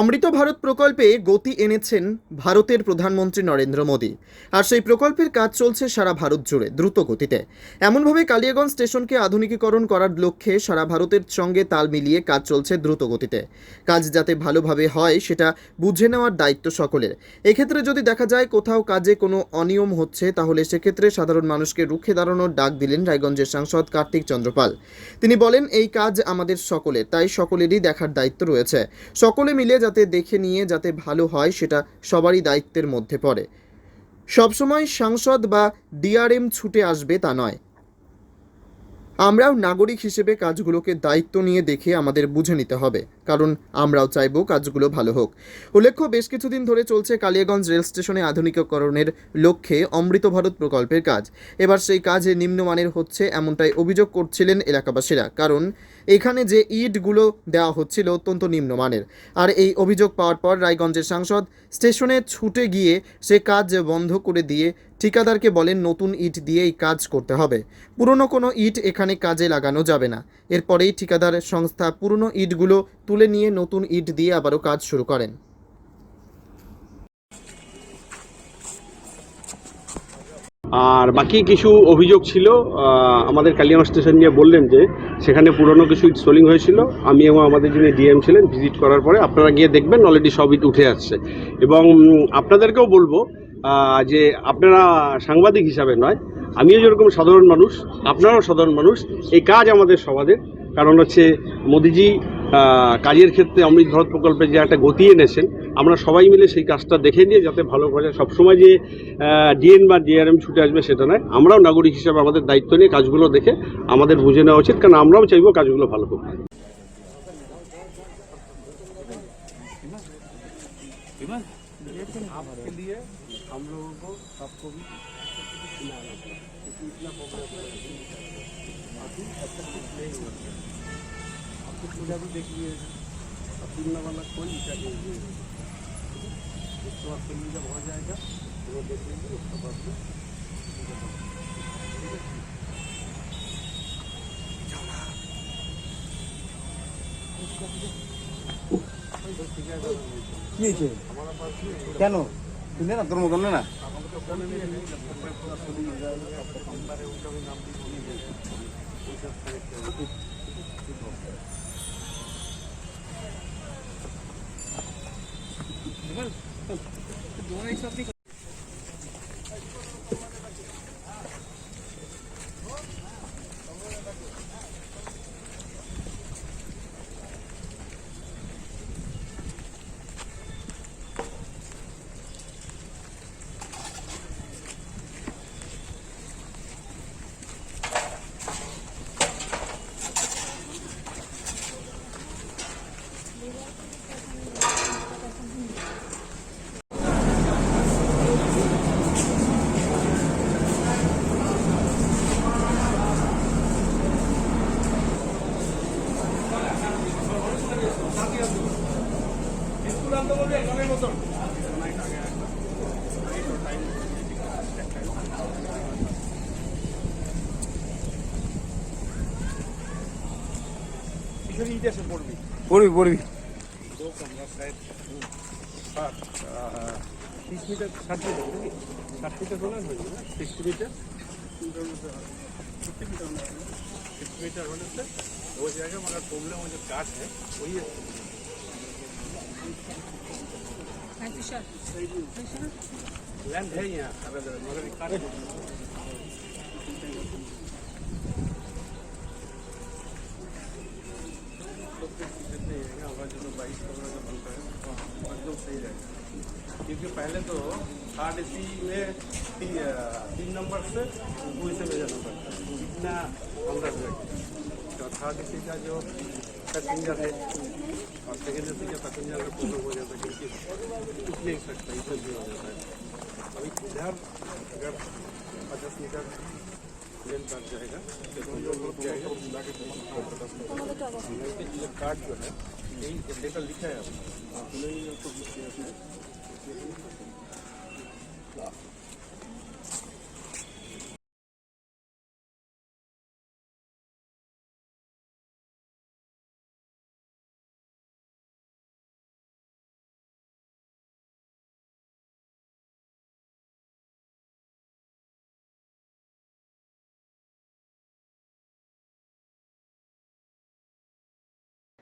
অমৃত ভারত প্রকল্পে গতি এনেছেন ভারতের প্রধানমন্ত্রী নরেন্দ্র মোদী। আর সেই প্রকল্পের কাজ চলছে সারা ভারত জুড়ে, দ্রুত গতিতে। এমনভাবে কালিয়াগঞ্জ স্টেশনকে আধুনিকীকরণ করার লক্ষ্যে সারা ভারতের সঙ্গে তাল মিলিয়ে কাজ চলছে দ্রুত গতিতে। কাজ যাতে ভালোভাবে হয়, সেটা বুঝে নেওয়ার দায়িত্ব সকলের। এক্ষেত্রে যদি দেখা যায় কোথাও কাজে কোনো অনিয়ম হচ্ছে, তাহলে সেক্ষেত্রে সাধারণ মানুষকে রুখে দাঁড়ানোর ডাক দিলেন রায়গঞ্জের সাংসদ কার্তিক চন্দ্রপাল। তিনি বলেন, এই কাজ আমাদের সকলের, তাই সকলেরই দেখার দায়িত্ব রয়েছে। সকলে মিলে যাতে দেখে নিয়ে যাতে ভালো হয় সেটা সবারই দায়িত্বের মধ্যে পড়ে। সবসময় সাংসদ বা ডিআরএম ছুটে আসবে তা নয়। আমরাও নাগরিক হিসেবে কাজগুলোকে দায়িত্ব নিয়ে দেখে আমাদের বুঝে নিতে হবে। কারণ আমরাও চাইব কাজগুলো ভালো হোক। উল্লেখ্য, বেশ কিছুদিন ধরে চলছে কালিয়াগঞ্জ রেল স্টেশনে আধুনিকীকরণের লক্ষ্যে অমৃত ভারত প্রকল্পের কাজ। এবার সেই কাজে নিম্নমানের হচ্ছে এমনটাই অভিযোগ করছিলেন এলাকাবাসীরা, কারণ এখানে যে ইটগুলো দেওয়া হচ্ছিল অত্যন্ত নিম্নমানের। আর এই অভিযোগ পাওয়ার পর রায়গঞ্জের সাংসদ স্টেশনে ছুটে গিয়ে সে কাজ বন্ধ করে দিয়ে ঠিকাদারকে বলেন, নতুন ইট দিয়ে এই কাজ করতে হবে। পুরনো কোনো ইট এখানে কাজে লাগানো যাবে না। এরপরেই ঠিকাদার সংস্থা পুরনো ইটগুলো তুলে নিয়ে নতুন ইট দিয়ে আবারও কাজ শুরু করেন। আর বাকি কিছু অভিযোগ ছিল আমাদের কালিয়ামা স্টেশন নিয়ে বললেন যে সেখানে পুরনো কিছু ইট সোলিং হয়েছিল। আমি এবং আমাদের যিনি ডিএম ছিলেন, ভিজিট করার পরে আপনারা গিয়ে দেখবেন অলরেডি সব ইট উঠে আসছে। এবং আপনাদেরকেও বলব যে আপনারা সাংবাদিক হিসাবে নয়, আমিও যেরকম সাধারণ মানুষ, আপনারাও সাধারণ মানুষ, এই কাজ আমাদের সবাদের। কারণ হচ্ছে মোদিজি কাজের ক্ষেত্রে অমৃত ভারত প্রকল্পে যে একটা গতি এনেছেন, আমরা সবাই মিলে সেই কাজটা দেখে নিয়ে যাতে ভালো করে সবসময় যে ডিএন বা ডিআরএম ছুটে আসবে সেটা নয়, আমরাও নাগরিক হিসাবে আমাদের দায়িত্ব নিয়ে কাজগুলো দেখে আমাদের বুঝে নেওয়া উচিত, কারণ আমরাও চাইব কাজগুলো ভালো হোক। কি হয়েছে কেন তুই নে না তোর মতন নে না পড়বি পড়বি তিরিশ মিটার ষাট মিটার নাকি ষাট মিটার হলে হয়ে যাবে সিক্সটি মিটার सिक्स मीटर होने से हो जाएगा Gracias, मगर प्रॉब्लम वो जो काट है वही है लैंड है यहाँ अगर मगर ये काट एकदम सही क्योंकि पहले तो थर्ड एसी में तीन नंबर से दो से भेजना पड़ता है इतना पंद्रह मिनट थर्ड एसी का जो पैसेंजर है और सेकेंड एसी का का प्रॉब्लम हो जाता है क्योंकि उठ हो जाता है अभी इधर अगर पचास मीटर प्लेन कार्ड जाएगा कार्ड जो है यही लेकर लिखा है आपने